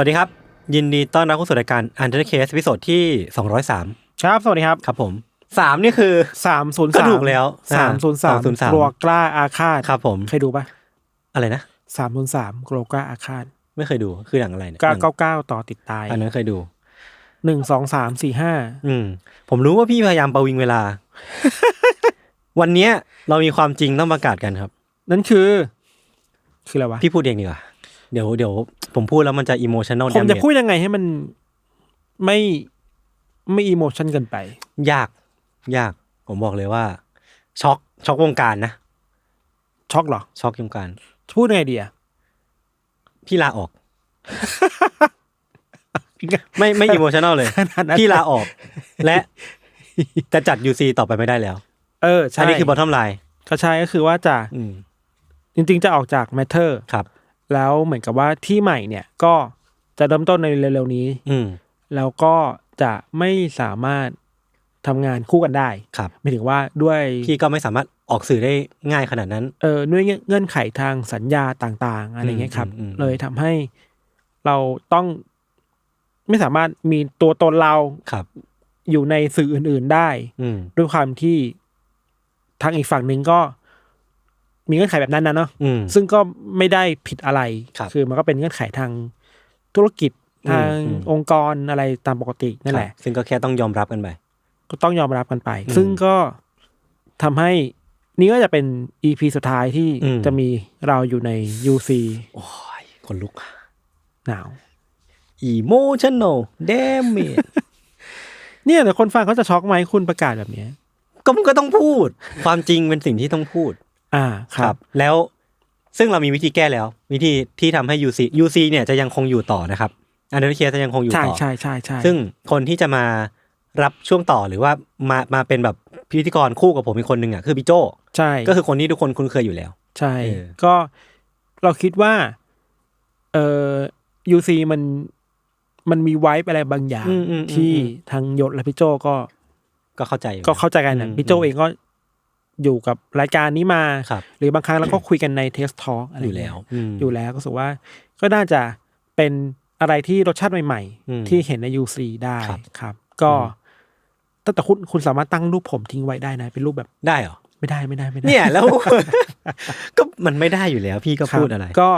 วัสดีครับ ยินดีต้อนรับเข้าสู่รายการ Under Case พิโซดที่ 203 ครับ สวัสดีครับ ครับผมสามนี่คือสามศูนย์ก็สามถูกแล้วสามศูนย์สาม303กลัวกล้าอาฆาตครับผมเคยดูปะอะไรนะสามศูนย์สามกลัวกล้าอาฆาตไม่เคยดูคือหนังอะไรเนี่ยเก้าหนังเก้าเก้าต่อติดตาย อันนั้นเคยดูหนึ่งสองสามสี่ห้าอืม ผมรู้ว่าพี่พยายามประวิงเวลา วันเนี้ยเรามีความจริงต้องประกาศกันครับ นั่นคือ คืออะไรวะพี่พูดเองดีกว่า เดี๋ยวเดี๋ยวผมพูดแล้วมันจะอิโมชัน a ลผมจะพูดยังไงให้มันไม่ไม่อีโมชันเกินไป ยาก ยาก ผมบอกเลยว่า ช็อกช็อกวงการนะ ช็อกเหรอ ช็อกวงการ พูดยังไงดีอะพี่ลาออก ไม่ไม่อิโมชัน a ลเลยขนาดนั้นพี่ลาออก และจะจัด UC ต่อไปไม่ได้แล้ว เออใช่อันนี้คือบอททอมไลน์ก็ใช่ก็คือว่าจะอืมจริง ๆ จะออกจาก Matter ครับ แล้วเหมือนกับว่าที่ใหม่เนี่ยก็จะเริ่มต้นในเร็วๆนี้ อืมแล้วก็จะไม่สามารถทำงานคู่กันได้ครับหมายถึงว่าด้วยพี่ก็ไม่สามารถออกสื่อได้ง่ายขนาดนั้น เออด้วยเงื่อนไขทางสัญญาต่าง ๆ อะไรเงี้ยครับอืมอืมอืมเลยทำให้เราต้องไม่สามารถมีตัวตนเราครับ อยู่ในสื่ออื่น ๆได้อืมด้วยความที่ทางอีกฝั่งหนึ่งก็ มีเงื่อนไขแบบนั้นนะเนาะอืมซึ่งก็ไม่ได้ผิดอะไรครับอมันก็เป็นเงื่อนไขทางธุรกิจอืมทางอืมองค์กรอะไรตามปกตินั่นแหละครับซึ่งก็แค่ต้องยอมรับกันไปก็ต้องยอมรับกันไปอืมซึ่งก็ทำให้นี่ก็จะเป็น EP สุดท้ายที่อืมจะมีเราอยู่ใน UC โอ้ยคนลุกหนาว emotional damage เนี่ยแต่คนฟังเขาจะช็อกไหมคุณประกาศแบบเนี้ยก็มันก็ต้องพูด ความจริงเป็นสิ่งที่ต้องพูด อ่าครับ แล้วซึ่งเรามีวิธีแก้แล้ว วิธีที่ทำให้ UC UC เนี่ยจะยังคงอยู่ต่อนะครับอันเดอร์เคจะยังคงอยู่ใช่ต่อใช่ใช่ใช่ซึ่งคนที่จะมารับช่วงต่อหรือว่ามามาเป็นแบบพิธีกรคู่กับผมอีกคนหนึ่งอะคือพี่โจใช่ ก็คือคนที่ทุกคนคุ้นเคยอยู่แล้ว ใช่เออก็เราคิดว่า เอ่อ UC มันมันมีไวป์อะไรบางอย่างอืมอืมอืมที่อืมทางยศและพี่โจก็ ก็เข้าใจอยู่ก็เข้าใจกันนะอืมพี่โจเองก็ อยู่กับรายการนี้มาครับหรือบางครั้งเราก็คุยกันในเทสทอ l k อะไรอยู่เงี้แล้วอืมอยู่แล้วก็รู้สึกว่าก็น่าจะเป็นอะไรที่รสชาติใหม่อืมๆที่เห็นใน UC ได้ครับครับก็แต่แต่คุณคุณสามารถตั้งรูปผมทิ้งไว้ได้นะ เป็นรูปแบบได้เหรอไม่ได้ไม่ได้ไม่ได้ เนี่ยแล้ว ก็มันไม่ได้อยู่แล้ว พี่ก็ครับพูดอะไรก็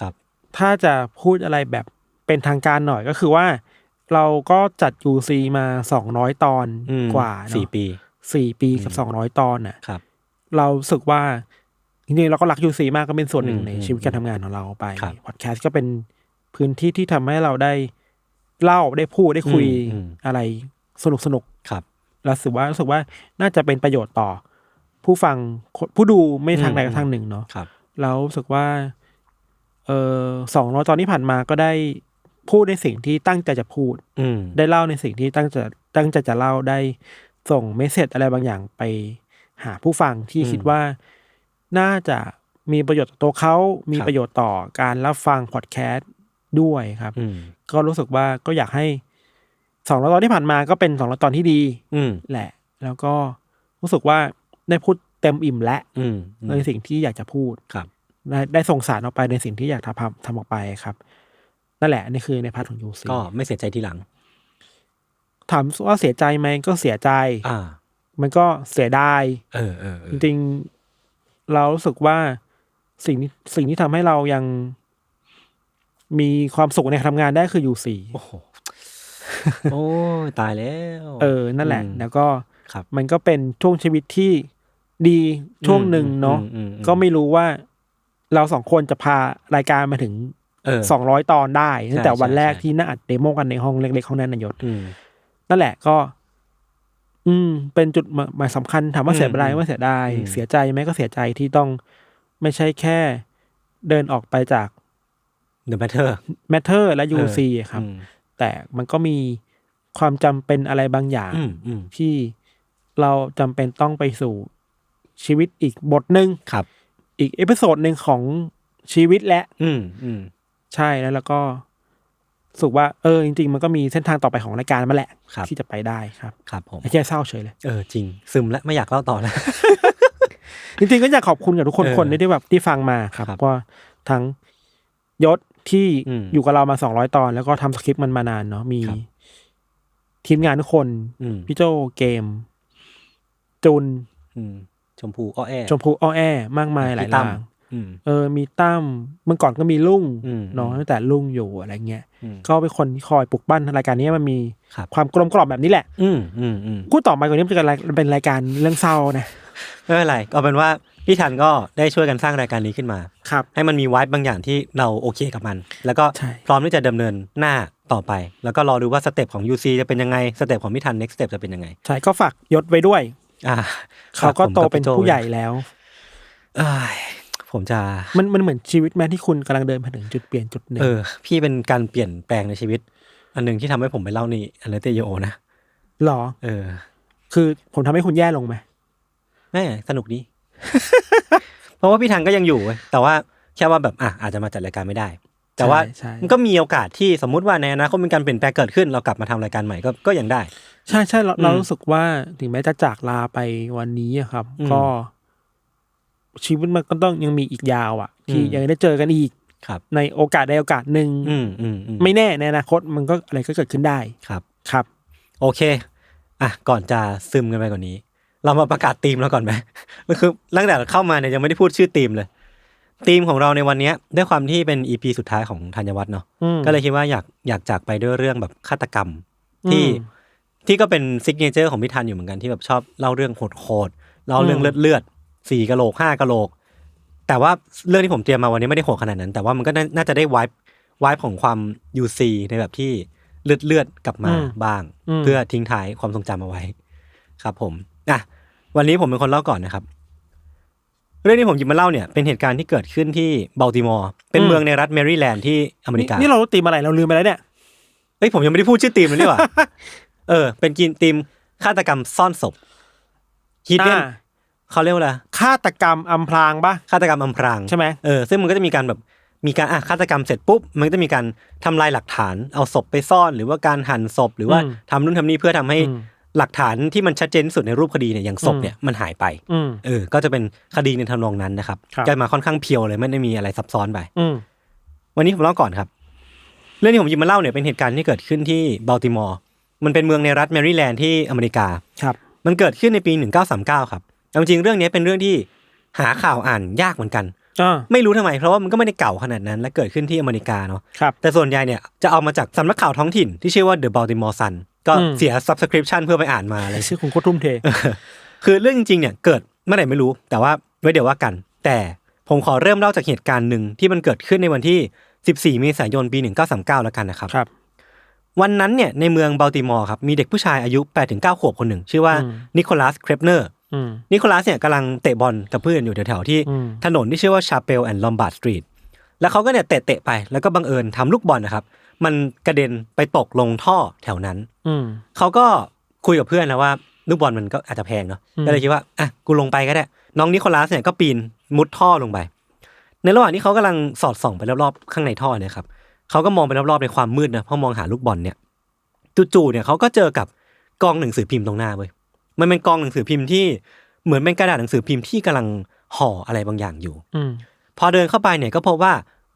ครับ ถ้าจะพูดอะไรแบบเป็นทางการหน่อยก็คือว่า เราก็จัด UC มาสองร้อยตอนอืมกว่าเนอะสี่ปีสี่ปีกับสองร้อยตอนน่ะครับ เรารู้สึกว่าจริงๆเราก็รัก UC มากก็เป็นส่วนหนึ่งอืมในอืมชีวิตการทำงานของเราไปครับพอดแคสต์ก็เป็นพื้นที่ที่ทำให้เราได้เล่าได้พูดได้คุยอืมอืมอะไรสนุกสนุกครับๆแล้วรู้สึกว่ารู้สึกว่าน่าจะเป็นประโยชน์ต่อ ผู้ฟังคนผู้ดูไม่ทางใดก็ทางหนึ่งเนาะครับแล้วรู้สึกว่า เออสองร้อยตอนที่ผ่านมาก็ได้พูดในสิ่งที่ตั้งใจจะพูด อืมได้เล่าในสิ่งที่ตั้งใจตั้งใจจะเล่าได้ส่งเมสเซจอะไรบางอย่างไป หาผู้ฟังที่อืมคิดว่าน่าจะมีประโยชน์ต่อตัวเขา มีครับประโยชน์ต่อการรับฟังพอดแคสต์ด้วยครับอืมก็รู้สึกว่าก็อยากให้สองร้อยตอนที่ผ่านมาก็เป็นสองร้อยตอนที่ดี อืมแหละ แล้วก็รู้สึกว่าได้พูดเต็มอิ่มและอืมอืมในสิ่งที่อยากจะพูดครับได้ได้ส่งสารออกไปในสิ่งที่อยากทำทำออกไปครับนั่นแหละนี่คือในพาร์ทของยูซีก็ไม่เสียใจทีหลังถามว่าเสียใจไหมก็เสียใจ อ่า มันก็เสียดายเออเออเอจอริงๆเรารู้สึกว่าสิ่งที่สิ่งที่ทำให้เรายังมีความสุขในการทำงานได้คือยูซีโอ้โหโอ้ยตายแล้ว เออ นั่นแหละอืมแล้วก็ครับ มันก็เป็นช่วงชีวิตที่ดีช่วงหนึ่งเนาะอืมอืมอืมก็ไม่รู้ว่า เราสองคนจะพารายการมาถึงเออสองร้อยตอนได้ตั้งแต่ใช่วันแรกใช่ที่น่าอัดเดโมกันในห้องเล็กๆห้องนั้นนายศอืมนั่นแหละก็ อืม เป็นจุดหมายสำคัญถามว่าอืมเสียดายอืมว่าเสียดายอืมเสียใจไหมก็เสียใจที่ต้องไม่ใช่แค่เดินออกไปจาก The Matter Matter และเออ UC ครับอืมแต่มันก็มีความจำเป็นอะไรบางอย่างอืมอืมที่เราจำเป็นต้องไปสู่ชีวิตอีกบทหนึ่งครับ อีกเอพิโซดหนึ่งของชีวิตและ อืมอืมใช่แล้วแล้วก็รู้ สึกว่าเออจริง ๆ มันก็มีเส้นทางต่อไปของรายการมาแหละครับที่จะไปได้ครับครับผมไอ้แค่เศร้าเฉยเลยเออจริง ซึมแล้วไม่อยากเล่าต่อแล้วจริงๆก็อยากขอบคุณกับทุกคนเออคนที่แบบที่ฟังมาครับครับเพราะทั้งยศที่อืมอยู่กับเรามาสองร้อยตอน แล้วก็ทำสคริปต์มันมานานเนาะมีครับทีมงานทุกคนอืมพี่โจเกม จุนอืมชมพูอ้อแอชมพูอ้อแอมากมายหลายพี่ตั้มลางอืม เออ มีตั้มเมื่อก่อนก็มีลุงอืมเนาะตั้งแต่ลุงอยู่อะไรเงี้ยอืมก็เป็นคนที่คอยปลุกปั้นรายการนี้ให้มันมีครับความกลมกล่อมแบบนี้แหละ อืมอืมอืมพูดต่อไปกว่านี้มันจะเป็นรายการเรื่องเศร้านะไม่เป็นไรก็เป็นว่าพี่ทันก็ได้ช่วยกันสร้างรายการนี้ขึ้นมาครับให้มันมีไวบ์บางอย่างที่เราโอเคกับมัน แล้วก็ใช่พร้อมที่จะดำเนินหน้าต่อไป แล้วก็รอดูว่าสเต็ปของ UC จะเป็นยังไงสเต็ปของพี่ทัน next step จะเป็นยังไงใช่ก็ฝากยศไว้ด้วย อ่า เขาก็ผมโตบเป็นพี่โจ้ผู้ใหญ่แล้วเอ้ย ผมจะมันมันเหมือนชีวิตแม่ที่คุณกำลังเดินมาถึงจุดเปลี่ยนจุดหนึ่งเออ พี่เป็นการเปลี่ยนแปลงในชีวิต อันหนึ่งที่ทำให้ผมไปเล่านี่อันเลเตโยนะหรอ เออ คือผมทำให้คุณแย่ลงไหมแม่สนุกดีเพราะว่าพี่ทันก็ยังอยู่เว้ยแต่ว่าแค่ว่าแบบอะอาจจะมาจัดรายการไม่ได้ แต่ว่าใช่ใช่มันก็มีโอกาสที่สมมุติว่าในอนาคตมีการเปลี่ยนแปลงเกิดขึ้น เรากลับมาทำรายการใหม่ก็ก็ยังได้ ใช่ใช่เราอืมเรารู้สึกว่าถึงแม้จะจากลาไปวันนี้อะครับอืมก็ ชีวิตมันก็ต้องยังมีอีกยาวอะ ที่อืมยังได้เจอกันอีกครับ ในโอกาสใดโอกาสหนึ่งอืมอืมอืมไม่แน่ในอนาคตมันก็อะไรก็เกิดขึ้นได้ครับครับ โอเคอะก่อนจะซึมกันไปกว่านี้ เรามาประกาศธีมแล้วก่อนไหมมันคือตั้งแต่เข้ามาเนี่ยยังไม่ได้พูดชื่อธีมเลยธีมของเราในวันเนี้ยด้วยความที่เป็นอีพีสุดท้ายของธัญวัฒน์เนาะอืมก็เลยคิดว่าอยากอยากจากไปด้วยเรื่องแบบฆาตกรรม ที่อืมที่ก็เป็นซิกเนเจอร์ของพิธันอยู่เหมือนกันที่แบบชอบเล่าเรื่องโหดๆเล่าเรื่องอืมเลือดเลือดๆ สี่กะโหลกห้ากะโหลก แต่ว่าเรื่องที่ผมเตรียมมาวันนี้ไม่ได้โหดขนาดนั้น แต่ว่ามันก็น่าน่าจะได้วายวายของความยูซีในแบบที่เลือดเลือดๆกลับมาอืมบ้างอืมเพื่อทิ้งท้ายความทรงจำเอาไว้ ครับ ผมอะวันนี้ผมเป็นคนเล่าก่อนนะครับ เรื่องที่ผมหยิบมาเล่าเนี่ยเป็นเหตุการณ์ที่เกิดขึ้นที่บัลติมอร์เป็นเมืองในรัฐแมริแลนด์ที่อเมริกานี่เราตีมอะไรเราลืมไปแล้วเนี่ยเอ้ยผมยังไม่ได้พูดชื่อทีมเลยนี่หว่าเออ เป็นกินทีมฆาตกรรมซ่อนศพฮิด เด้นอ่าเขาเรียกว่าอะไรฆาตกรรมอำพรางปะฆาตกรรมอำพรางใช่ไหมเออซึ่งมันก็จะมีการแบบมีการอะฆาตกรรมเสร็จปุ๊บมันก็จะมีการทำลายหลักฐานเอาศพไปซ่อน หรือว่าการหั่นศพ หรือว่าทำนู่นทำนี่เพื่อทำให้อืมหลักฐานที่มันชัดเจนที่สุดในรูปคดีเนี่ยอย่างศพอืมเนี่ยมันหายไปอืมเออ ก็จะเป็นคดีในทำนองนั้นนะครับครับจะมาค่อนข้างเพียวเลยไม่ได้มีอะไรซับซ้อนไปอืมวันนี้ผมเล่าก่อนครับ เรื่องที่ผมหยิบมาเล่าเนี่ยเป็นเหตุการณ์ที่เกิดขึ้นที่บัลติมอร์มันเป็นเมืองในรัฐแมริแลนด์ที่อเมริกาครับ มันเกิดขึ้นในปี 1939 ครับ แต่จริงๆเรื่องนี้เป็นเรื่องที่หาข่าวอ่านยากเหมือนกันอ่าไม่รู้ทำไมเพราะว่ามันก็ไม่ได้เก่าขนาดนั้น และเกิดขึ้นที่อเมริกาเนาะครับแต่ส่วนใหญ่เนี่ยจะเอามาจากสำนักข่าวท้องถิ่นที่ชื่อว่า The Baltimore Sun ก็อืมเสีย subscription เพื่อไปอ่านมาอะไรชื่อคุณโคตรทุ่มเทคือเรื่องจริงๆเนี่ยเกิดเมื่อไหร่ไม่รู้ แต่ว่าไว้เดี๋ยวว่ากัน แต่ผมขอเริ่มเล่าจากเหตุการณ์หนึ่งที่มันเกิดขึ้นในวันที่ 14 เมษายน ปี 1939 แล้วกันนะครับครับวันนั้นเนี่ยในเมืองบัลติมอร์ครับมีเด็กผู้ชายอายุ 8-9 ขวบคนหนึ่ง ชื่อว่าอืมนิโคลัส เครปเนอร์อืม นิโคลัสเนี่ยกำลังเตะบอลกับเพื่อนอยู่แถวๆที่อืมถนนที่ชื่อว่าชาเปลแอนด์ลอมบาร์ดสตรีทแล้วเขาก็เนี่ยเตะๆไป แล้วก็บังเอิญทำลูกบอลนะครับ มันกระเด็นไปตกลงท่อแถวนั้น อืมเขาก็คุยกับเพื่อนนะว่าลูกบอลมันก็อาจจะแพงเนาะอืมก็เลยคิดว่าอะกูลงไปก็ได้ น้องนิโคลัสเนี่ยก็ปีนมุดท่อลงไป ในระหว่างที่เขากำลังสอดส่องไปรอบๆข้างในท่อเนี่ยครับเขาก็มองไปรอบๆในความมืดนะเพราะมองหาลูกบอลเนี่ยจู่ๆเนี่ยเขาก็เจอกับกองหนังสือพิมพ์ตรงหน้าเว้ย มันเป็นกองหนังสือพิมพ์ที่เหมือนเป็นกระดาษหนังสือพิมพ์ที่กำลังห่ออะไรบางอย่างอยู่อืมพอเดินเข้าไปเนี่ยก็พบว่า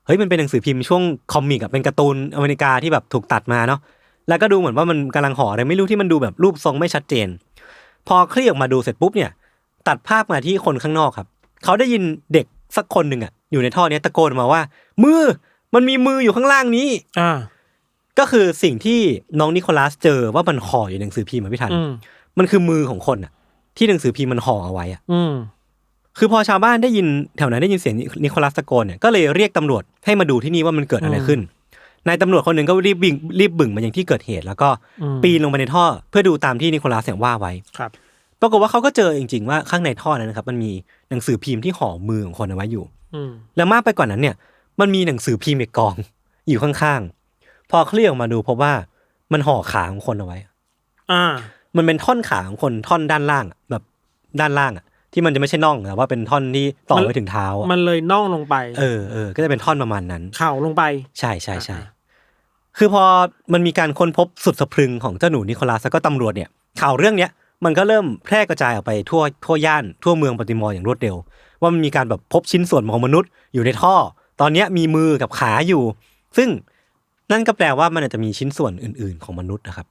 เฮ้ยมันเป็นหนังสือพิมพ์ช่วงคอมิกอะเป็นการ์ตูนอเมริกาที่แบบถูกตัดมาเนาะแล้วก็ดูเหมือนว่ามันกำลังห่ออะไรไม่รู้ที่มันดูแบบรูปทรงไม่ชัดเจน พอคลี่ออกมาดูเสร็จปุ๊บเนี่ย ตัดภาพมาที่คนข้างนอกครับ เขาได้ยินเด็กสักคนหนึ่งอะอยู่ในท่อเนี้ยตะโกนมาว่า มือมันมีมืออยู่ข้างล่างนี้อ่าก็คือสิ่งที่น้องนิโคลัสเจอว่ามันห่ออยู่ในหนังสือพิมพ์อะพี่ทันอื มมันคือมือของคนอะที่หนังสือพิมพ์มันห่อเอาไว้อะอืมคือพอชาวบ้านได้ยินแถวนั้นได้ยินเสียงนิโคลัสตะโกนเนี่ยก็เลยเรียกตำรวจให้มาดูที่นี่ว่ามันเกิดอะไรขึ้นนายตำรวจคนหนึ่งก็รีบบิ่งรีบบึ่งมาอย่างที่เกิดเหตุ แล้วก็อืมปีนลงไปในท่อ เพื่อดูตามที่นิโคลัสเนี่ยว่าไว้ครับปรากฏว่าเขาก็เจอจริง ๆ ว่าข้างในท่อนั้นนะครับ มันมีหนังสือพิมพ์ที่ห่อมือของคนเอาไว้อยู่อืมและมากไปกว่านั้นเนี่ย มันมีหนังสือพิมพ์อีกกอง อยู่ข้างๆพอเคลี่ยออกมาดูพบว่ามันห่อขาของคนเอาไว้ อ่า มันเป็นท่อนขาของคนท่อนด้านล่างอะแบบด้านล่างอะที่มันจะไม่ใช่น่องแต่ว่าเป็นท่อนที่ต่อมันไว้ถึงเท้าอะมันเลยน่องลงไป เออเออก็จะเป็นท่อนประมาณนั้น เข่าลงไป ใช่ใช่ใช่อ่าคือพอมันมีการค้นพบสุดสะพรึงของเจ้าหนูนิโคลัสแล้วก็ตำรวจเนี่ยข่าวเรื่องเนี้ยมันก็เริ่มแพร่กระจายออกไปทั่วทั่วย่านทั่วเมืองบัลติมอร์อย่างรวดเร็ว ว่ามันมีการแบบพบชิ้นส่วนของมนุษย์อยู่ในท่อ ตอนเนี้ยมีมือกับขาอยู่ ซึ่งนั่นก็แปลว่ามันอาจจะมีชิ้นส่วนอื่น ๆของมนุษย์นะครับ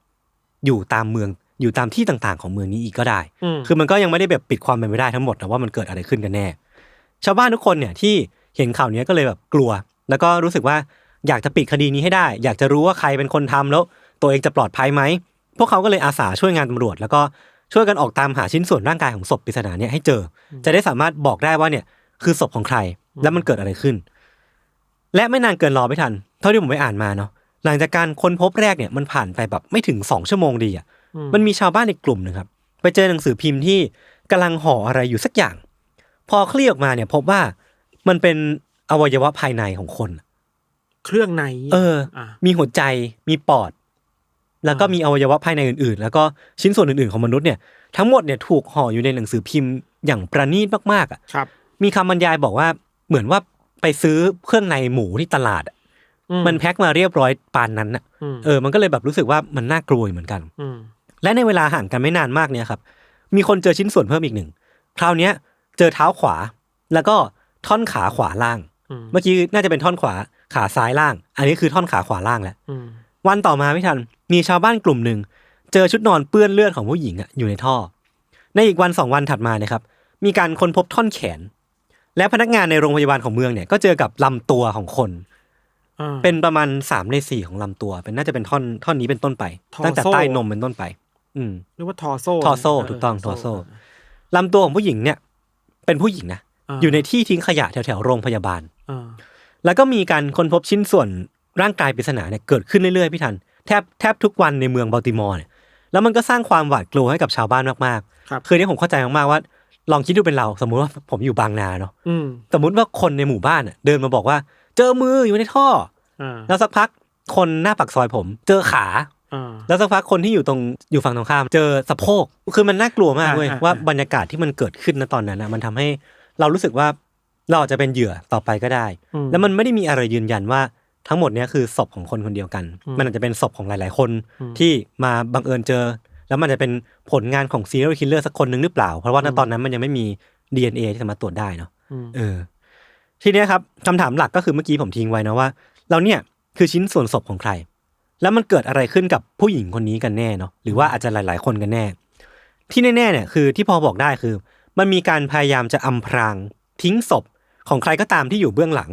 อยู่ตามเมือง อยู่ตามที่ต่างๆของเมืองนี้อีกก็ได้อืมคือมันก็ยังไม่ได้แบบปิดความเป็นไปได้ทั้งหมดนะว่ามันเกิดอะไรขึ้นกันแน่ ชาวบ้านทุกคนเนี่ยที่เห็นข่าวเนี้ยก็เลยแบบกลัว แล้วก็รู้สึกว่าอยากจะปิดคดีนี้ให้ได้ อยากจะรู้ว่าใครเป็นคนทำแล้ว ตัวเองจะปลอดภัยไหม พวกเขาก็เลยอาสาช่วยงานตำรวจ แล้วก็ช่วยกันออกตามหาชิ้นส่วนร่างกายของศพปริศนาเนี่ยให้เจอ จะได้สามารถบอกได้ว่าเนี่ยคือศพของใครแล้วมันเกิดอะไรขึ้น และไม่นานเกินรอไม่ทัน เท่าที่ผมไปอ่านมาเนาะหลังจากการค้นพบแรกเนี่ยมันผ่านไปแบบไม่ถึงสองชั่วโมงดีอะ มันมีชาวบ้านอีกกลุ่มหนึ่งครับ ไปเจอหนังสือพิมพ์ที่กำลังห่ออะไรอยู่สักอย่าง พอคลี่ออกมาเนี่ยพบว่ามันเป็นอวัยวะภายในของคน เครื่องใน เอออะมีหัวใจมีปอด แล้วก็มีอวัยวะภายในอื่นๆ แล้วก็ชิ้นส่วนอื่นๆของมนุษย์เนี่ยทั้งหมดเนี่ยถูกห่ออยู่ในหนังสือพิมพ์อย่างประณีตมากๆอะครับ มีคำบรรยายบอกว่าเหมือนว่าไปซื้อเครื่องในหมูที่ตลาดอะอืมันแพ็คมาเรียบร้อยปานนั้นอะอืมเออ มันก็เลยแบบรู้สึกว่ามันน่ากลัวอยู่เหมือนกันอืม และในเวลาห่างกันไม่นานมากเนี่ยครับมีคนเจอชิ้นส่วนเพิ่มอีกหนึ่งคราวเนี้ยเจอเท้าขวา แล้วก็ท่อนขาขวาล่างอืมเมื่อกี้น่าจะเป็นท่อนขวาขาซ้ายล่าง อันนี้คือท่อนขาขวาล่างแหละอืมวันต่อมาไม่ทัน มีชาวบ้านกลุ่มหนึ่งเจอชุดนอนเปื้อนเลือดของผู้หญิงอะอยู่ในท่อ ในอีกวันสองวันถัดมาเนี่ยครับ มีการค้นพบท่อนแขน และพนักงานในโรงพยาบาลของเมืองเนี่ยก็เจอกับลำตัวของคนอ่าเป็นประมาณสามในสี่ของลำตัว เป็นน่าจะเป็นท่อนท่อนนี้เป็นต้นไปทอโซ่ตั้งแต่ใต้นมเป็นต้นไป อืมเรียกว่าทอโซทอโซ่ถูกต้องทอโซ่ลำตัวของผู้หญิงเนี่ย เป็นผู้หญิงนะาอยู่ในที่ทิ้งขยะแถวๆโรงพยาบาลอ่าแล้วก็มีการค้นพบชิ้นส่วนร่างกายปริศนาเนี่ยเกิดขึ้นเรื่อยๆพี่ทันแทบแทบทุกวันในเมืองบัลติมอร์เนี่ยแล้วมันก็สร้างความหวาดกลัวให้กับชาวบ้านมากครับๆคือเนี่ยผมเข้าใจมากๆว่า ลองคิดดูเป็นเรา สมมุติว่าผมอยู่บางนาเนาะอืมสมมุติว่าคนในหมู่บ้านน่ะเดินมาบอกว่า เจอมืออยู่ในท่ออ่าแล้วสักพักคนหน้าปากซอยผม เจอขาอ่า แล้วสักพักคนที่อยู่ตรงอยู่ฝั่งตรงข้าม เจอสะโพกคือมันน่ากลัวมากเว้ยอ่าอ่าว่าบรรยากาศที่มันเกิดขึ้นณตอนนั้นนะมันทำให้เรารู้สึกว่าเราอาจจะเป็นเหยื่อต่อไปก็ได้อืแล้วมันไม่ได้มีอะไรยืนยันว่าทั้งหมดเนี้ยคือศพของคนคนเดียวกันอืมมันอาจจะเป็นศพของหลาย ๆ คนอืมที่มาบังเอิญเจอ แล้วมันจะเป็นผลงานของซีเรียลคิลเลอร์สักคนหนึ่งหรือเปล่า เพราะว่าณอืมตอนนั้นมันยังไม่มี DNA ที่สามารถตรวจได้เนาะอืมเออ ทีเนี้ยครับคำถามหลักก็คือเมื่อกี้ผมทิ้งไว้นะว่า เราเนี่ยคือชิ้นส่วนศพของใคร แล้วมันเกิดอะไรขึ้นกับผู้หญิงคนนี้กันแน่เนาะหรือว่าอาจจะหลาย ๆ คนกันแน่ ที่แน่ๆเนี่ยคือที่พอบอกได้คือ มันมีการพยายามจะอำพรางทิ้งศพของใครก็ตามที่อยู่เบื้องหลัง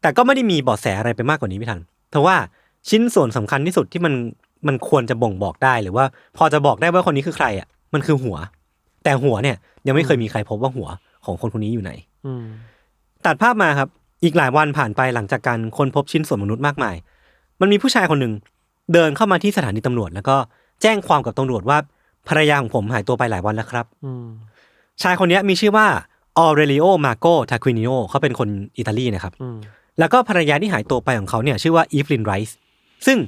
แต่ก็ไม่ได้มีเบาะแสอะไรไปมากกว่านี้พี่ทันเพราะว่าชิ้นส่วนสำคัญที่สุดที่มันมันควรจะบ่งบอกได้หรือว่า พอจะบอกได้ว่าคนนี้คือใครอะมันคือหัว แต่หัวเนี่ย ยังไม่เคยมีใครพบว่าหัวของคนคนนี้อยู่ไหนอืมตัดภาพมาครับ อีกหลายวันผ่านไปหลังจากการค้นพบชิ้นส่วนมนุษย์มากมาย มันมีผู้ชายคนหนึ่งเดินเข้ามาที่สถานีตำรวจ แล้วก็แจ้งความกับตำรวจว่าภรรยาของผมหายตัวไปหลายวันแล้วครับอืมชายคนนี้มีชื่อว่าออเรลิโอมาโกทาควินิโอเขาเป็นคนอิตาลีนะครับอืมแล้วก็ภรรยาที่หายตัวไปของเขาเนี่ยชื่อว่าอีฟลินไรส์ซึ่ง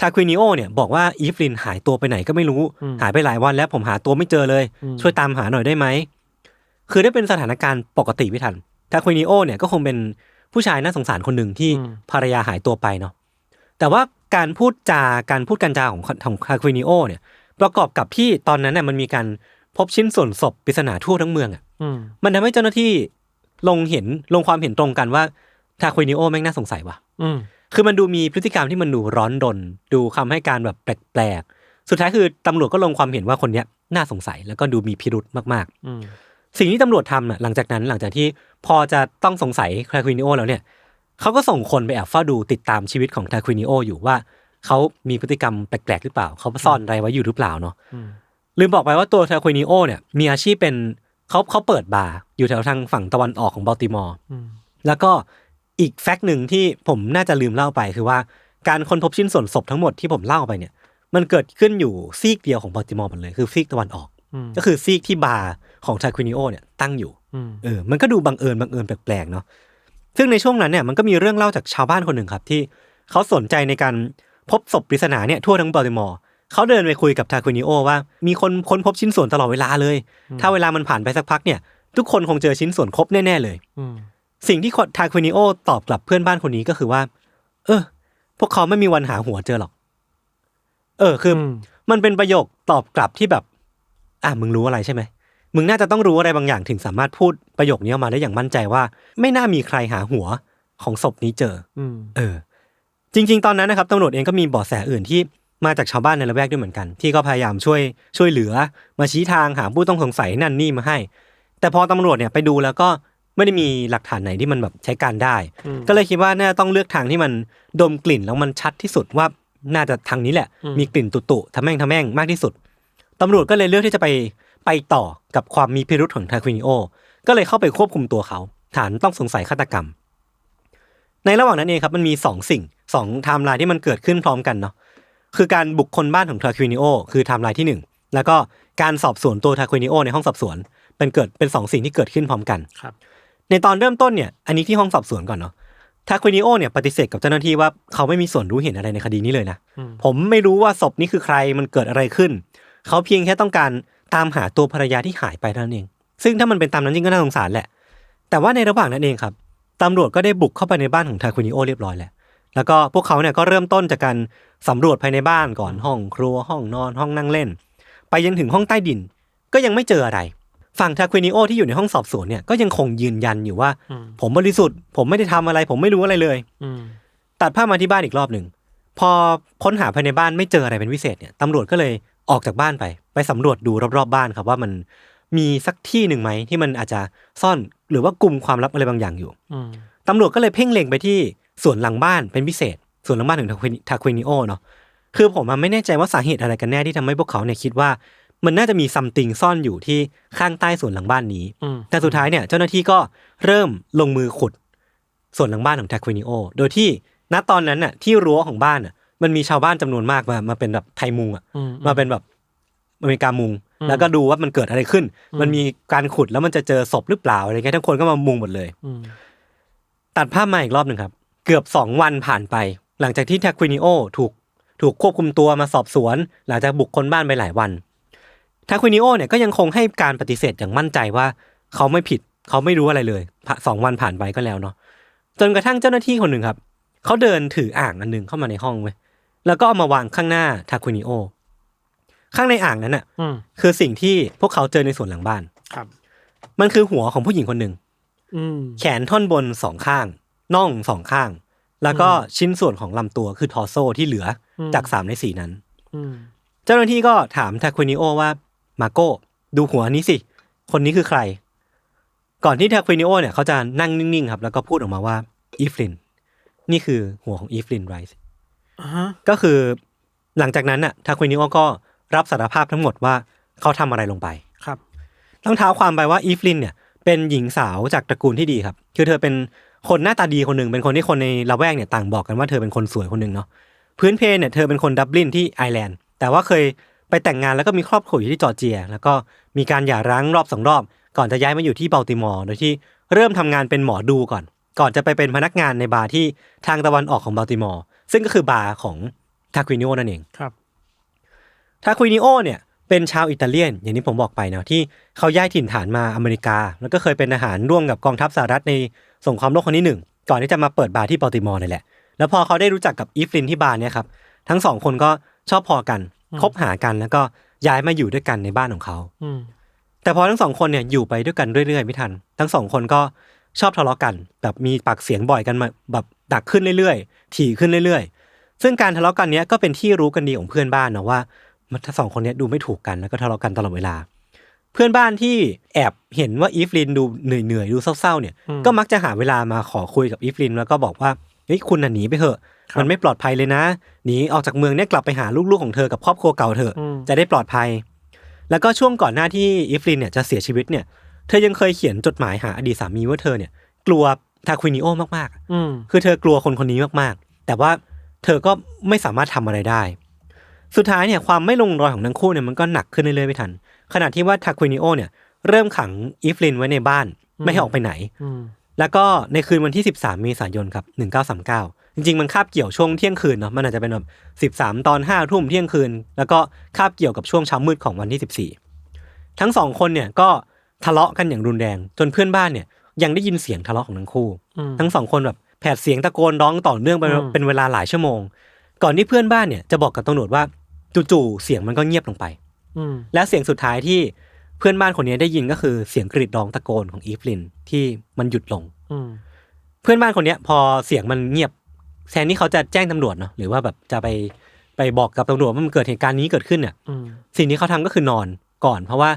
ทาควินิโอเนี่ยบอกว่าอีฟลินหายตัวไปไหนก็ไม่รู้ หายไปหลายวันแล้วผมหาตัวไม่เจอเลย ช่วยตามหาหน่อยได้ไหม คือได้เป็นสถานการณ์ปกติพี่ทันทาควินิโอเนี่ยก็คงเป็นผู้ชายน่าสงสารคนหนึ่งที่ภรรยาหายตัวไปเนาะ แต่ว่าการพูดจาการพูดกันจาของของทาควินิโอเนี่ย ประกอบกับที่ตอนนั้นเนี่ยมันมีการพบชิ้นส่วนศพปริศนาทั่วทั้งเมืองอะอืมมันทำให้เจ้าหน้าที่ลงเห็นลงความเห็นตรงกันว่าทาควินิโอแม่งน่าสงสัยว่ะอืมคือมันดูมีพฤติกรรมที่มันดูร้อนดนดูคำให้การแบบแปลกๆ สุดท้ายคือตำรวจก็ลงความเห็นว่าคนเนี้ยน่าสงสัยแล้วก็ดูมีพิรุธมากอืมๆสิ่งที่ตำรวจทำน่ะหลังจากนั้นหลังจากที่พอจะต้องสงสัยทาควินิโอแล้วเนี่ย เขาก็ส่งคนไปแอบเฝ้าดูติดตามชีวิตของทาควินิโออยู่ว่าเขามีพฤติกรรมแปลกๆหรือเปล่า เขาซ่อนอะไรไว้อยู่หรือเปล่าเนาะอืมลืมบอกไปว่าตัวทาควินิโอเนี่ยมีอาชีพเป็นเขาเขาเปิดบาร์อยู่แถวทางฝั่งตะวันออกของบัลติมอร์อืมแล้วก็อีกแฟกต์หนึ่งที่ผมน่าจะลืมเล่าไปคือว่าการค้นพบชิ้นส่วนศพทั้งหมดที่ผมเล่าไปเนี่ย มันเกิดขึ้นอยู่ซีกเดียวของบัลติมอร์หมดเลยคือซีกตะวันออกอืมก็คือซีกที่บาร์ของทาควินิโอเนี่ยตั้งอยู่อืมเออมันก็ดูบังเอิญบังเอิญแปลกๆเนาะ ซึ่งในช่วงนั้นเนี่ยมันก็มีเรื่องเล่าจากชาวบ้านคนหนึ่งครับที่เขาสนใจในการพบศพปริศนาเนี่ยทั่วทั้งบัลติมอร์เขาเดินไปคุยกับทาควินิโอว่ามีคนค้นพบชิ้นส่วนตลอดเวลาเลย ถ้าเวลามันผ่านไปสักพักเนี่ย ทุกคนคงเจอชิ้นส่วนครบแน่ๆเลยอืมสิ่งที่ทาควินิโอตอบกลับเพื่อนบ้านคนนี้ก็คือว่า เออ พวกเขาไม่มีวันหาหัวเจอหรอก เออคืออมมันเป็นประโยคตอบกลับที่แบบ อะมึงรู้อะไรใช่ไหม มึงน่าจะต้องรู้อะไรบางอย่างถึงสามารถพูดประโยคนี้ออกมาได้อย่างมั่นใจว่า ไม่น่ามีใครหาหัวของศพนี้เจออืมเออ จริง ๆ ตอนนั้นนะครับตำรวจเองก็มีเบาะแสอื่นที่มาจากชาวบ้านในละแวกด้วยเหมือนกัน ที่ก็พยายามช่วยช่วยเหลือ มาชี้ทางหาผู้ต้องสงสัยนั่นนี่มาให้ แต่พอตำรวจเนี่ยไปดูแล้วก็ไม่ได้มีหลักฐานไหนที่มันแบบใช้การได้อืมก็เลยคิดว่าน่าจะต้องเลือกทางที่มันดมกลิ่นแล้วมันชัดที่สุดว่าน่าจะทางนี้แหละอืมมีกลิ่นตุ่ๆทำแม่งทำแม่งมากที่สุดตำรวจก็เลยเลือกที่จะไป ไปต่อกับความมีพิรุษของทาควินิโอ ก็เลยเข้าไปควบคุมตัวเขา ฐานต้องสงสัยฆาตกรรม ในระหว่างนั้นเองครับมันมีสองสิ่งสองไทม์ไลน์ที่มันเกิดขึ้นพร้อมกันเนาะคือการบุกคนบ้านของทาควินิโอคือไทม์ไลน์ที่หนึ่งแล้วก็การสอบสวนตัวทาควินิโอในห้องสอบสวนเป็นเกิดเป็นสองสิ่งที่เกิดขึ้นพร้อมกันครับในตอนเริ่มต้นเนี่ยอันนี้ที่ห้องสอบสวนก่อนเนาะทาควินิโอเนี่ยปฏิเสธกับเจ้าหน้าที่ว่าเขาไม่มีส่วนรู้เห็นอะไรในคดีนี้เลยนะอืมผมไม่รู้ว่าศพนี้คือใครมันเกิดอะไรขึ้น เขาเพียงแค่ต้องการ ตามหาตัวภรรยาที่หายไปเท่านั้นเอง ซึ่งถ้ามันเป็นตามนั้นจริงก็น่าสงสารแหละ แต่ว่าในระหว่างนั้นเองครับตำรวจก็ได้บุกเข้าไปในบ้านของทาควินิโอเรียบร้อยแล้ว แล้วก็พวกเขาเนี่ยก็เริ่มต้นจากการสำรวจภายในบ้านก่อนห้องครัวห้องนอนห้องนั่งเล่น ไปยังถึงห้องใต้ดิน ก็ยังไม่เจออะไร ฝั่งทาควินิโอที่อยู่ในห้องสอบสวนเนี่ยก็ยังคงยืนยันอยู่ว่าอืมผมบริสุทธิ์ ผมไม่ได้ทำอะไร ผมไม่รู้อะไรเลยอืมตัดภาพมาที่บ้านอีกรอบหนึ่งพอค้นหาภายในบ้านไม่เจออะไรเป็นพิเศษเนี่ยตำรวจก็เลย ออกจากบ้านไป ไปสำรวจดูรอบๆบ้านครับว่ามันมีสักที่หนึ่งไหมที่มันอาจจะซ่อนหรือว่ากลุ่มความลับอะไรบางอย่างอยู่อืมตำรวจก็เลยเพ่งเล็งไปที่สวนหลังบ้านเป็นพิเศษสวนหลังบ้านของทาควินทาควินิโอเนาะคือผมอะไม่แน่ใจว่าสาเหตุอะไรกันแน่ที่ทำให้พวกเขาเนี่ยคิดว่า มันน่าจะมีซัมติงซ่อนอยู่ที่ข้างใต้สวนหลังบ้านนี้อืมแต่สุดท้ายเนี่ยเจ้าหน้าที่ก็เริ่มลงมือขุดส่วนหลังบ้านของทาควินิโอโดยที่ณตอนนั้นน่ะที่รั้วของบ้านน่ะ มันมีชาวบ้านจำนวนมากมามาเป็นแบบไทยมุงอะอืมาเป็นแบบอเมริกามุงอืมแล้วก็ดูว่ามันเกิดอะไรขึ้นอืมมันมีการขุดแล้วมันจะเจอศพหรือเปล่าอะไรเงี้ยทุกคนก็มามุงหมดเลยอืมตัดภาพมาอีกรอบหนึ่งครับ เกือบสองวันผ่านไป หลังจากที่ทาควินิโอถูกถูกควบคุมตัวมาสอบสวน หลังจากบุกคนบ้านไปหลายวันทาควินิโอเนี่ยก็ยังคงให้การปฏิเสธอย่างมั่นใจว่า เขาไม่ผิดเขาไม่รู้อะไรเลยผ่าสองวันผ่านไปก็แล้วเนาะจนกระทั่งเจ้าหน้าที่คนหนึ่งครับ เขาเดินถืออ่างอันหนึ่งเข้ามาในห้องเว้ย แล้วก็เอามาวางข้างหน้าทาควินิโอข้างในอ่างนั้นน่ะอืมคือสิ่งที่พวกเขาเจอในสวนหลังบ้าน ครับ มันคือหัวของผู้หญิงคนหนึ่ง อืม แขนท่อนบนสองข้าง น่องสองข้าง แล้วก็ชิ้นส่วนของลำตัวคือทอร์โซที่เหลืออม จากสามในสี่นั้น อืม เจ้าหน้าที่ก็ถามทาคุนิโอว่า มาโก้ ดูหัวนี้สิ คนนี้คือใคร ก่อนที่ทาคุนิโอเนี่ยเขาจะนั่งนิ่งๆครับ แล้วก็พูดออกมาว่าอีฟลิน นี่คือหัวของอีฟลินไรส์อ่าฮะ ก็คือหลังจากนั้นน่ะทาคุนิโอก็รับสารภาพทั้งหมดว่าเขาทำอะไรลงไปครับต้องเท้าความไปว่าอีฟลินเนี่ยเป็นหญิงสาวจากตระกูลที่ดีครับ คือเธอเป็นคนหน้าตาดีคนหนึ่งเป็นคนที่คนในละแวกเนี่ยต่างบอกกันว่าเธอเป็นคนสวยคนหนึ่งเนาะพื้นเพเนี่ยเธอเป็นคนดับลินที่ไอร์แลนด์ แต่ว่าเคยไปแต่งงานแล้วก็มีครอบครัวอยู่ที่จอร์เจีย แล้วก็มีการหย่าร้างรอบสองรอบ ก่อนจะย้ายมาอยู่ที่บัลติมอร์โดยที่เริ่มทำงานเป็นหมอดูก่อน ก่อนจะไปเป็นพนักงานในบาร์ที่ทางตะวันออกของบัลติมอร์ ซึ่งก็คือบาร์ของทาควินิโอนั่นเองครับทาคุนิโอเนี่ยเป็นชาวอิตาเลียน อย่างที่ผมบอกไปเนาะที่เขาย้ายถิ่นฐานมาอเมริกา แล้วก็เคยเป็นทหารร่วมกับกองทัพสหรัฐในสงครามโลกครั้งที่หนึ่งก่อนที่จะมาเปิดบาร์ที่บัลติมอร์นี่แหละ แล้วพอเขาได้รู้จักกับอีฟลินที่บาร์เนี่ยครับทั้งสองคนก็ชอบพอกันอืมคบหากันแล้วก็ย้ายมาอยู่ด้วยกันในบ้านของเขาอืมแต่พอทั้งสองคนเนี่ยอยู่ไปด้วยกันเรื่อยๆไม่ทัน ทั้งสองคนก็ ชอบทะเลาะกัน แบบมีปากเสียงบ่อยกันมาแบบดักขึ้นเรื่อยๆ ถี่ขึ้นเรื่อยๆ ซึ่งการทะเลาะกันเนี้ยก็เป็นที่รู้กันดีของเพื่อนบ้านนะว่ามันทั้งสองคนเนี้ยดูไม่ถูกกันแล้วก็ทะเลาะกันตลอดเวลา เพื่อนบ้านที่แอบเห็นว่าอีฟลินดูเหนื่อยๆดูเศร้าๆเนี่ยอืมก็มักจะหาเวลามาขอคุยกับอีฟลินแล้วก็บอกว่าเฮ้ยคุณน่ะหนีไปเถอะครับมันไม่ปลอดภัยเลยนะหนีออกจากเมืองเนี่ยกลับไปหาลูกๆของเธอกับครอบครัวเก่าเถอะอืมจะได้ปลอดภัย แล้วก็ช่วงก่อนหน้าที่อีฟลินเนี่ยจะเสียชีวิตเนี่ย เธอยังเคยเขียนจดหมายหาอดีตสามีว่าเธอเนี่ย กลัวทาควินิโอมากอืมๆคือเธอกลัวคนคนนี้มากๆ แต่ว่าเธอก็ไม่สามารถทำอะไรได้ สุดท้ายเนี่ยความไม่ลงรอยของทั้งคู่เนี่ยมันก็หนักขึ้นเรื่อยๆไม่ทัน ขณะที่ว่าทาควินิโอเนี่ยเริ่มขังอีฟลินไว้ในบ้านไม่ให้ออกไปไหน อืมแล้วก็ในคืนวันที่ 13 เมษายนครับ 1939 จริง ๆ มันคาบเกี่ยวช่วงเที่ยงคืนเนาะ มันอาจจะเป็นแบบ 13 ตอน 5 ทุ่มเที่ยงคืน แล้วก็คาบเกี่ยวกับช่วงเช้ามืดของวันที่ 14 ทั้งสองคนเนี่ยก็ ทะเลาะกันอย่างรุนแรง จนเพื่อนบ้านเนี่ยยังได้ยินเสียงทะเลาะของทั้งคู่อืมทั้งสองคนแบบแผดเสียงตะโกนร้องต่อเนื่องไปอืมเป็นเวลาหลายชั่วโมง ก่อนที่เพื่อนบ้านเนี่ยจะบอกกับตำรวจว่าจู่ๆเสียงมันก็เงียบลงไปอืมและเสียงสุดท้ายที่เพื่อนบ้านคนนี้ได้ยินก็คือเสียงกรีดร้องตะโกนของอีฟลินที่มันหยุดลงอืมเพื่อนบ้านคนเนี้ยพอเสียงมันเงียบแทนที่เขาจะแจ้งตำรวจเนาะหรือว่าแบบจะไปไปบอกกับตำรวจว่ามันเกิดเหตุการณ์นี้เกิดขึ้นเนี่ยอืมสิ่งที่เขาทำก็คือนอนก่อน เพราะว่า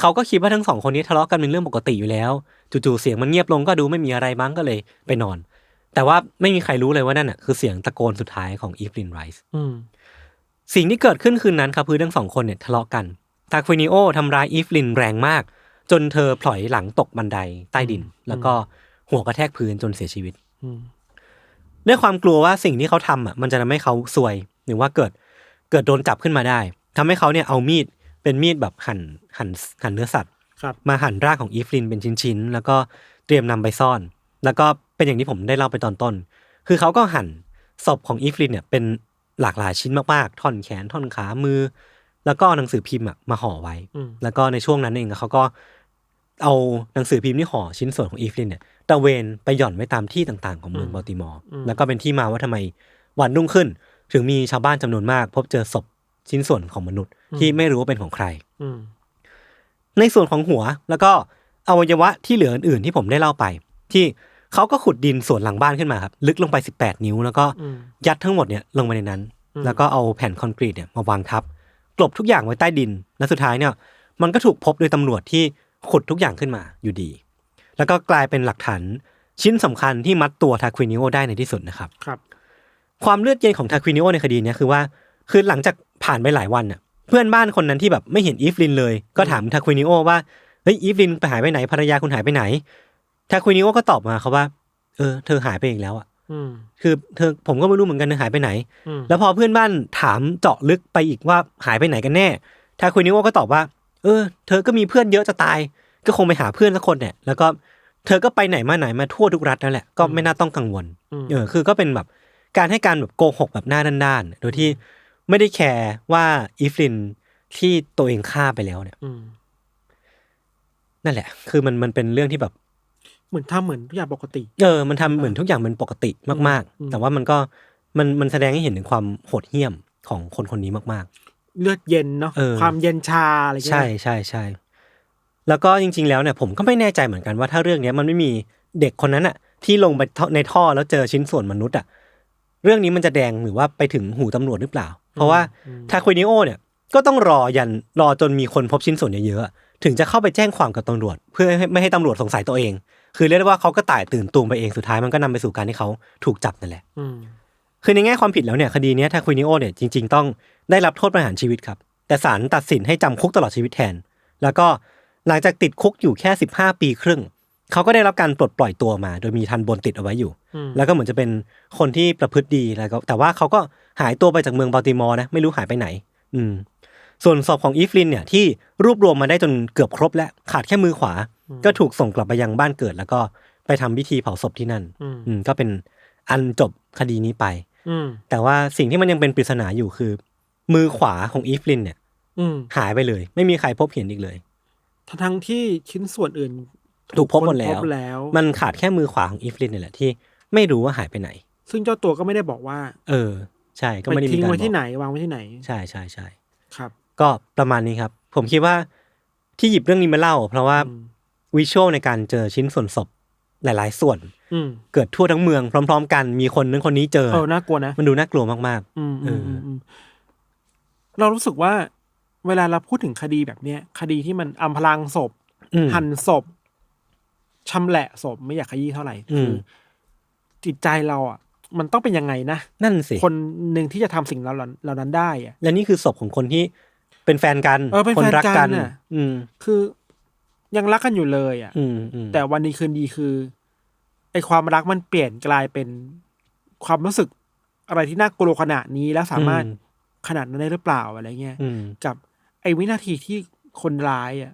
เขาก็คิดว่าทั้งสองคนนี้ทะเลาะกันเป็นเรื่องปกติอยู่แล้ว จู่ๆเสียงมันเงียบลงก็ดูไม่มีอะไรมั้งก็เลยไปนอน แต่ว่าไม่มีใครรู้เลยว่านั่นน่ะคือเสียงตะโกนสุดท้ายของอีฟลินไรส์อืมสิ่งที่เกิดขึ้นคืนนั้นครับคือทั้งสองคนเนี่ยทะเลาะกันทาควินิโอทำร้ายอีฟลินแรงมาก จนเธอพลอยหลังตกบันไดใต้ดิน แล้วก็หัวกระแทกพื้นจนเสียชีวิตอืมด้วยความกลัวว่าสิ่งที่เขาทำอะมันจะทำให้เขาซวย หรือว่าเกิดเกิดโดนจับขึ้นมาได้ทำให้เขาเนี่ยเอามีด เป็นมีดแบบหั่นหั่นหั่นเนื้อสัตว์ครับมาหั่นร่างของอีฟลินเป็นชิ้นๆ แล้วก็เตรียมนำไปซ่อน แล้วก็เป็นอย่างที่ผมได้เล่าไปตอนต้น คือเขาก็หั่นศพของอีฟลินเนี่ยเป็นหลากหลายชิ้นมากๆ ท่อนแขน ท่อนขา มือ แล้วก็เอาหนังสือพิมพ์อะมาห่อไว้อืมแล้วก็ในช่วงนั้นเองเขาก็เอาหนังสือพิมพ์ที่ห่อชิ้นส่วนของอีฟลินเนี่ยตระเวนไปหย่อนไว้ตามที่ต่างๆของเมืองอืมบัลติมอร์อืมแล้วก็เป็นที่มาว่าทำไมวันรุ่งขึ้น ถึงมีชาวบ้านจำนวนมาก พบเจอศพ ชิ้นส่วนของมนุษย์ที่ไม่รู้ว่าเป็นของใครอืมในส่วนของหัวแล้วก็อวัยวะที่เหลืออื่นๆที่ผมได้เล่าไป ที่เขาก็ขุดดินส่วนหลังบ้านขึ้นมาครับลึกลงไป 18 นิ้ว แล้วก็อืมยัดทั้งหมดเนี่ยลงไปในนั้นอืมแล้วก็เอาแผ่นคอนกรีตเนี่ยมาวางทับกลบทุกอย่างไว้ใต้ดิน และสุดท้ายเนี่ย มันก็ถูกพบโดยตำรวจที่ขุดทุกอย่างขึ้นมาอยู่ดี แล้วก็กลายเป็นหลักฐานชิ้นสำคัญที่มัดตัวทาควินิโอได้ในที่สุดนะครับครับ ความเลือดเย็นของทาควินิโอในคดีเนี้ยคือว่า คือหลังจากผ่านไปหลายวันน่ะ เพื่อนบ้านคนนั้นที่แบบไม่เห็นอีฟลินเลย ก็ถามทาควินิโอว่าเฮ้ยอีฟลินไปหายไปไหนภรรยาคุณหายไปไหนทาควินิโอก็ตอบมาเขาว่า เออ เธอหายไปอีกแล้วอะอืมคือเธอผมก็ไม่รู้เหมือนกันเธอหายไปไหนอืมแล้วพอเพื่อนบ้านถามเจาะลึกไปอีกว่าหายไปไหนกันแน่ทาควินิโอก็ตอบว่า เออ เธอก็มีเพื่อนเยอะจะตาย ก็คงไปหาเพื่อนสักคนเนี่ยแล้วก็เธอก็ไปไหนมาไหนมาทั่วทุกรัฐนั่นแหละก็ไม่น่าต้องกังวลอืมเออ คือก็เป็นแบบการให้การแบบโกหกแบบหน้าด้านๆ โดยที่ ไม่ได้แคร์ว่าอีฟลินที่ตัวเองฆ่าไปแล้วเนี่ยอืมนั่นแหละ คือมันมันเป็นเรื่องที่แบบ เหมือนทำเหมือนทุกอย่างปกติ เออ มันทำเหมือนทุกอย่างมันปกติมากอืมๆแต่ว่ามันก็มันมันแสดงให้เห็นถึงความโหดเหี้ยมของคนคนนี้มากเลือดเย็นเนาะเออความเย็นชาอะไรๆเงี้ยใช่ใช่ใช่แล้วก็จริง ๆ แล้วเนี่ยผมก็ไม่แน่ใจเหมือนกันว่าถ้าเรื่องเนี้ยมันไม่มีเด็กคนนั้นอะที่ลงไปท่อในท่อแล้วเจอชิ้นส่วนมนุษย์อะเรื่องนี้มันจะแดงหรือว่าไปถึงหูตำรวจหรือเปล่า เพราะว่าอืมทาควินิโอเนี่ยก็ต้องรอยันรอจนมีคนพบชิ้นส่วนเยอะๆอะถึงจะเข้าไปแจ้งความกับตำรวจ เพื่อให้ไม่ให้ตำรวจสงสัยตัวเอง คือเรียกได้ว่าเขาก็ต่ายตื่นตูมไปเองสุดท้ายมันก็นำไปสู่การที่เขาถูกจับนั่นแหละอืมคือในแง่ความผิดแล้วเนี่ยคดีเนี้ยทาควินิโอเนี่ยจริง ๆ ต้องได้รับโทษประหารชีวิตครับ แต่ศาลตัดสินให้จำคุกตลอดชีวิตแทน แล้วก็หลังจากติดคุกอยู่แค่ 15 ปีครึ่ง เขาก็ได้รับการปลดปล่อยตัวมา โดยมีทันบนติดเอาไว้อยู่อืมแล้วก็เหมือนจะเป็นคนที่ประพฤติดีแล้วก็แต่ว่าเขาก็หายตัวไปจากเมืองบัลติมอร์นะไม่รู้หายไปไหน อืม ส่วนศพของอีฟลินเนี่ยที่รวบรวมมาได้จนเกือบครบ แล้วขาดแค่มือขวา ก็ถูกส่งกลับไปยังบ้านเกิด แล้วก็ไปทำพิธีเผาศพที่นั่นอืมอืมก็เป็นอันจบคดีนี้ไป อืมแต่ว่าสิ่งที่มันยังเป็นปริศนาอยู่คือ มือขวาของอีฟลินเนี่ยอืมหายไปเลย ไม่มีใครพบเห็นอีกเลย ทั้งๆที่ชิ้นส่วนอื่น ถูกพบหมดแล้วพบแล้ว มันขาดแค่มือขวาของอีฟลินนี่แหละที่ไม่รู้ว่าหายไปไหน ซึ่งเจ้าตัวก็ไม่ได้บอกว่า เออ ใช่ ก็ไปไม่ได้มีทิ้งการไว้บที่อกไหนวางไว้ที่ไหน ใช่ใช่ใช่ครับ ก็ประมาณนี้ครับ ผมคิดว่าที่หยิบเรื่องนี้มาเล่า เพราะว่าอืมวิชวลในการเจอชิ้นส่วนศพหลาย ๆ ส่วนอืมเกิดทั่วทั้งเมืองพร้อม ๆ กันมีคนนั้นคนนี้เจอเออน่ากลัวนะมันดูน่ากลัวมากอืมเออือมอือืมอืมเรารู้สึกว่า เวลาเราพูดถึงคดีแบบเนี้ย คดีที่มันอำพรางศพๆอืมหั่นศพ ชำแหละศพไม่อยากขยี้เท่าไหร่อืมคือ จิตใจเราอะ มันต้องเป็นยังไงนะนั่นสิคนหนึ่งที่จะทำสิ่งเหล่านั้นเหล่านั้นได้อะและนี่คือศพของคนที่เป็นแฟนกันเออเป็นคนแฟนรักกักันนน่ะอืม คือยังรักกันอยู่เลยอะอืมอืมแต่วันนี้คืนดีคือไอความรักมันเปลี่ยนกลายเป็นความรู้สึกอะไรที่น่ากลัวขนาดนี้แล้วสามารถขนาดนั้นได้หรือเปล่าอะไรเงี้ยอืมกับ ไอวินาทีที่คนร้ายอะ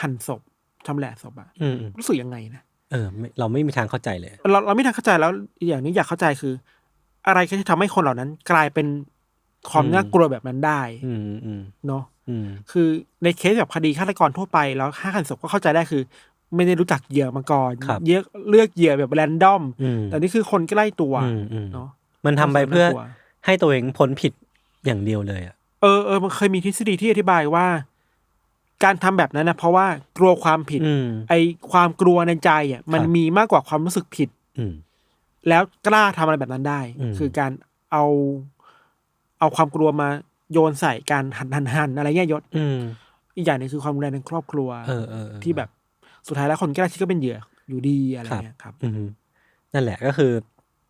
หั่นศพ ทำแหละศพอะอืมอืมรู้สึกยังไงนะเออไม่เราไม่มีทางเข้าใจเลย เราเราไม่ทันเข้าใจแล้วอีกอย่างนี้อยากเข้าใจคือ อะไรที่ทำให้คนเหล่านั้น กลายเป็นความอืมน่ากลัวแบบนั้นได้อืมอืมเนาะอืมคือในเคสแบบคดีฆาตกรทั่วไปแล้วฆ่าหันศพก็เข้าใจได้คือ ไม่ได้รู้จักเหยื่อมาก่อนเลือกเลือกเหยื่อแบบแรนดอมอืมแต่นี่คือคนใกล้ตัวอืมอืมเนาะมันทำไปเพื่อ น่ากลัวให้ตัวเองพ้นผิดอย่างเดียวเลยอะ เออเออมันเคยมีทฤษฎีที่อธิบายว่า การทำแบบนั้นนะเพราะว่ากลัวความผิดอืมไอความกลัวในใจอะมันครับมีมากกว่าความรู้สึกผิด อืมแล้วกล้าทำอะไรแบบนั้นได้อืมคือการเอาเอาความกลัวมาโยนใส่การหันหันหันอะไรเงี้ยยศอืมอีกอย่างหนึงคือความรุนแรงในครอบครัวเออเออเออที่แบบสุดท้ายแล้วคนใกล้ชิดก็เป็นเหยื่ออยู่ดีอะไรเงี้ยครับอืมนั่นแหละก็คือ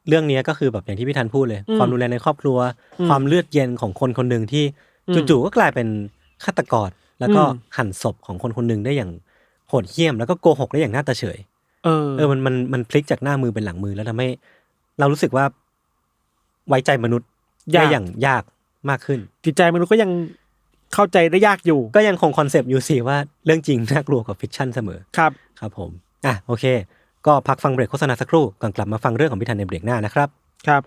เรื่องนี้ก็คือแบบอย่างที่พี่ธันพูดเลยอืมความรุนแรงในครอบครัวอืมความเลือดเย็นของคนคนหนึ่งที่อืมจู่ๆก็กลายเป็นฆาตกร แล้วก็อืมหั่นศพของคนคนหนึ่งได้อย่างโหดเหี้ยม แล้วก็โกหกได้อย่างน่าตาเฉย เออ เออมันมันมันพลิกจากหน้ามือเป็นหลังมือแล้วทำให้เรารู้สึกว่าไว้ใจมนุษย์ได้อย่างยากมากขึ้น จิตใจมนุษย์ก็ยังเข้าใจได้ยากอยู่ ก็ยังคงคอนเซปต์อยู่สิว่าเรื่องจริงน่ากลัวกว่าฟิกชันเสมอครับ ครับผมอะโอเค ก็พักฟังเบรกโฆษณาสักครู่ก่อนกลับมาฟังเรื่องของพี่ธันในเบรกหน้านะครับ ครับ